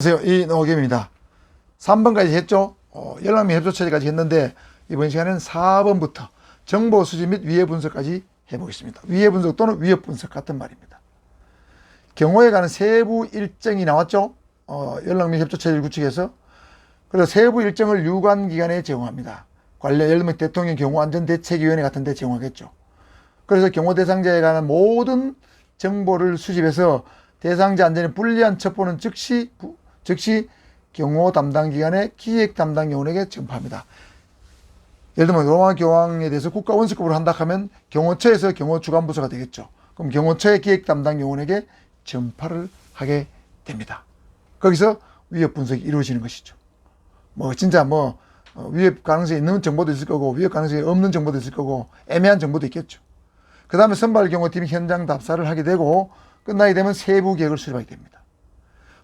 안녕하세요. 이노겸입니다. 3번까지 했죠? 어, 열람미 협조체제까지 했는데 이번 시간에는 4번부터 정보 수집 및 위해 분석까지 해보겠습니다. 위해 분석 또는 위협 분석 같은 말입니다. 경호에 관한 세부 일정이 나왔죠? 어, 열람미 협조체제를 구축해서 그래서 세부 일정을 유관 기관에 제공합니다. 관련 예를 들면 대통령 경호안전대책위원회 같은 데 제공하겠죠. 그래서 경호 대상자에 관한 모든 정보를 수집해서 대상자 안전에 불리한 첩보는 즉시 부- 즉시 경호 담당 기관의 기획 담당 요원에게 전파합니다. 예를 들면 로마 교황에 대해서 국가 원수급으로 한다 하면 경호처에서 경호 주관 부서가 되겠죠. 그럼 경호처의 기획 담당 요원에게 전파를 하게 됩니다. 거기서 위협 분석이 이루어지는 것이죠. 뭐 진짜 뭐 어, 위협 가능성이 있는 정보도 있을 거고 위협 가능성이 없는 정보도 있을 거고 애매한 정보도 있겠죠. 그 다음에 선발 경호팀이 현장 답사를 하게 되고 끝나게 되면 세부 계획을 수립하게 됩니다.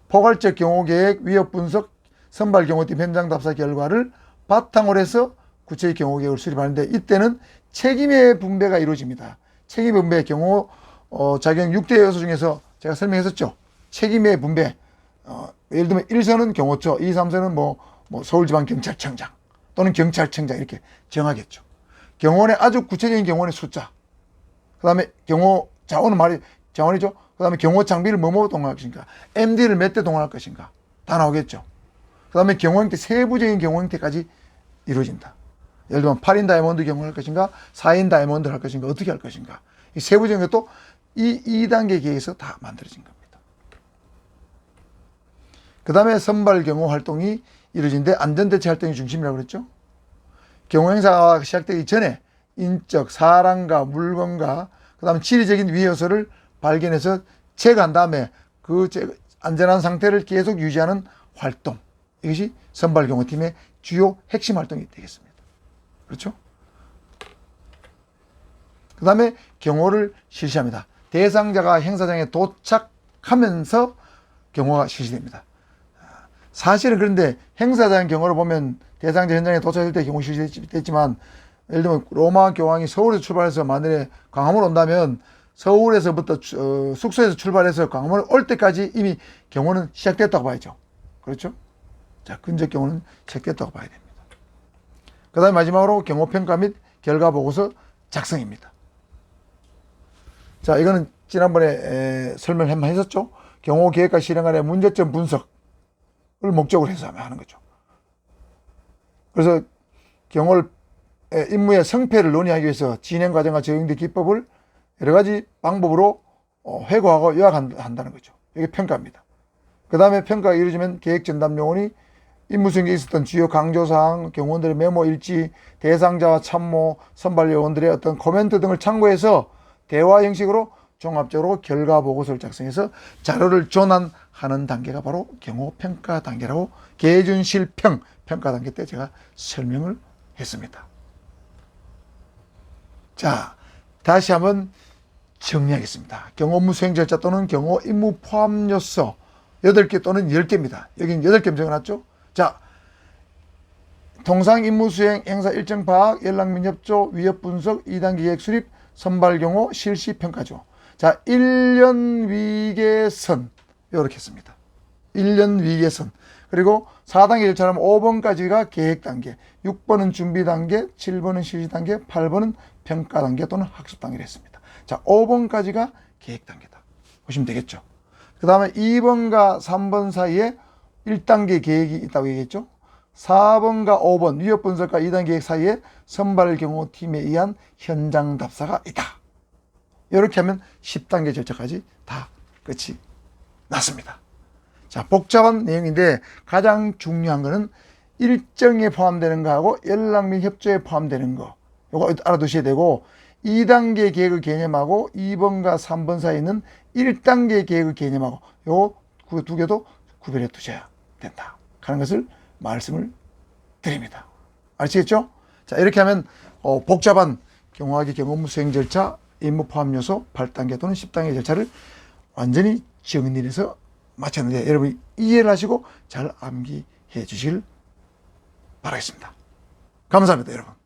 포괄적 경호 계획, 위협 분석, 선발 경호팀 현장 답사 결과를 바탕으로 해서 구체적 경호 계획을 수립하는데 이때는 책임의 분배가 이루어집니다. 책임 분배 경호 어, 작용 6대 요소 중에서 제가 설명했었죠. 책임의 분배. 어, 예를 들면 1선은 경호처, 2, 3선은 뭐, 뭐 서울지방경찰청장 또는 경찰청장 이렇게 정하겠죠. 경호원의 아주 구체적인 경호원의 숫자. 그 다음에 경호 자원은 말이 자원이죠. 그 다음에 경호 장비를 뭐뭐 동원할 것인가. MD를 몇 대 동원할 것인가. 다 나오겠죠. 그 다음에 경호 형태, 세부적인 경호 형태까지 이루어진다. 예를 들면 8인 다이아몬드 경호할 것인가, 4인 다이아몬드 할 것인가, 어떻게 할 것인가. 이 세부적인 것도 이 2단계 계획에서 다 만들어진 겁니다. 그 다음에 선발 경호 활동이 이루어지는데 안전대책 활동이 중심이라고 그랬죠. 경호 행사가 시작되기 전에 인적, 사람과 물건과 그 다음 지리적인 위해 요소를 발견해서 제거한 다음에 그 제- 안전한 상태를 계속 유지하는 활동 이것이 선발 경호팀의 주요 핵심 활동이 되겠습니다. 그렇죠? 그 다음에 경호를 실시합니다. 대상자가 행사장에 도착하면서 경호가 실시됩니다. 사실은 그런데 행사장 경우를 보면 대상자 현장에 도착할 때 경우 실시됐지만 예를 들면 로마 교황이 서울에서 출발해서 만일에 광화문 온다면 서울에서부터 주- 어, 숙소에서 출발해서 광화문 올 때까지 이미 경호는 시작됐다고 봐야죠. 그렇죠? 자, 근접 경호는 시작됐다고 봐야 됩니다. 그 다음에 마지막으로 경호평가 및 결과 보고서 작성입니다. 자, 이거는 지난번에 에, 설명을 한번 했었죠. 경호 계획과 실행안의 문제점 분석. 을 목적으로 해서 하는 거죠. 그래서 경호를 의 임무의 성패를 논의하기 위해서 진행 과정과 적용된 기법을 여러 가지 방법으로 어, 회고하고 요약한다는 거죠. 이게 평가입니다. 그 다음에 평가가 이루어지면 계획 전담 요원이 임무 수행에 있었던 주요 강조사항, 경호원들의 메모 일지, 대상자와 참모, 선발 요원들의 어떤 코멘트 등을 참고해서 대화 형식으로 종합적으로 결과 보고서를 작성해서 자료를 전환하는 단계가 바로 경호 평가 단계라고 계준 실평 평가 단계 때 제가 설명을 했습니다. 자, 다시 한번 정리하겠습니다. 경호 업무 수행 절차 또는 경호 임무 포함 요소 8개 또는 10개입니다. 여기는 8개 적어놨죠? 자, 통상 임무 수행, 행사 일정 파악, 연락 및 협조, 위협 분석, 2단계 계획 수립, 선발 경호, 실시 평가죠. 자, 1년 위계선 이렇게 했습니다. 1년 위계선. 그리고 4단계 절차라면 5번까지가 계획 단계, 6번은 준비 단계, 7번은 실시 단계, 8번은 평가 단계 또는 학습 단계를 했습니다. 자, 5번까지가 계획 단계다. 보시면 되겠죠. 그 다음에 2번과 3번 사이에 1단계 계획이 있다고 얘기했죠. 4번과 5번 위협 분석과 2단계 계획 사이에 선발 경호 팀에 의한 현장 답사가 있다. 이렇게 하면 10단계 절차까지 다 끝이 났습니다. 자, 복잡한 내용인데 가장 중요한 거는 일정에 포함되는 거하고 연락 및 협조에 포함되는 거. 요거 알아두셔야 되고 2단계 계획의 개념하고 2번과 3번 사이에 있는 1단계 계획의 개념하고 요그 두 개도 구별해 두셔야 된다. 하는 것을 말씀을 드립니다. 아시겠죠? 자, 이렇게 하면 어, 복잡한 경호하기 경험무 수행 절차, 임무 포함 요소 8단계 또는 10단계 절차를 완전히 정리해서 마쳤는데 여러분이 이해를 하시고 잘 암기해 주시길 바라겠습니다. 감사합니다, 여러분.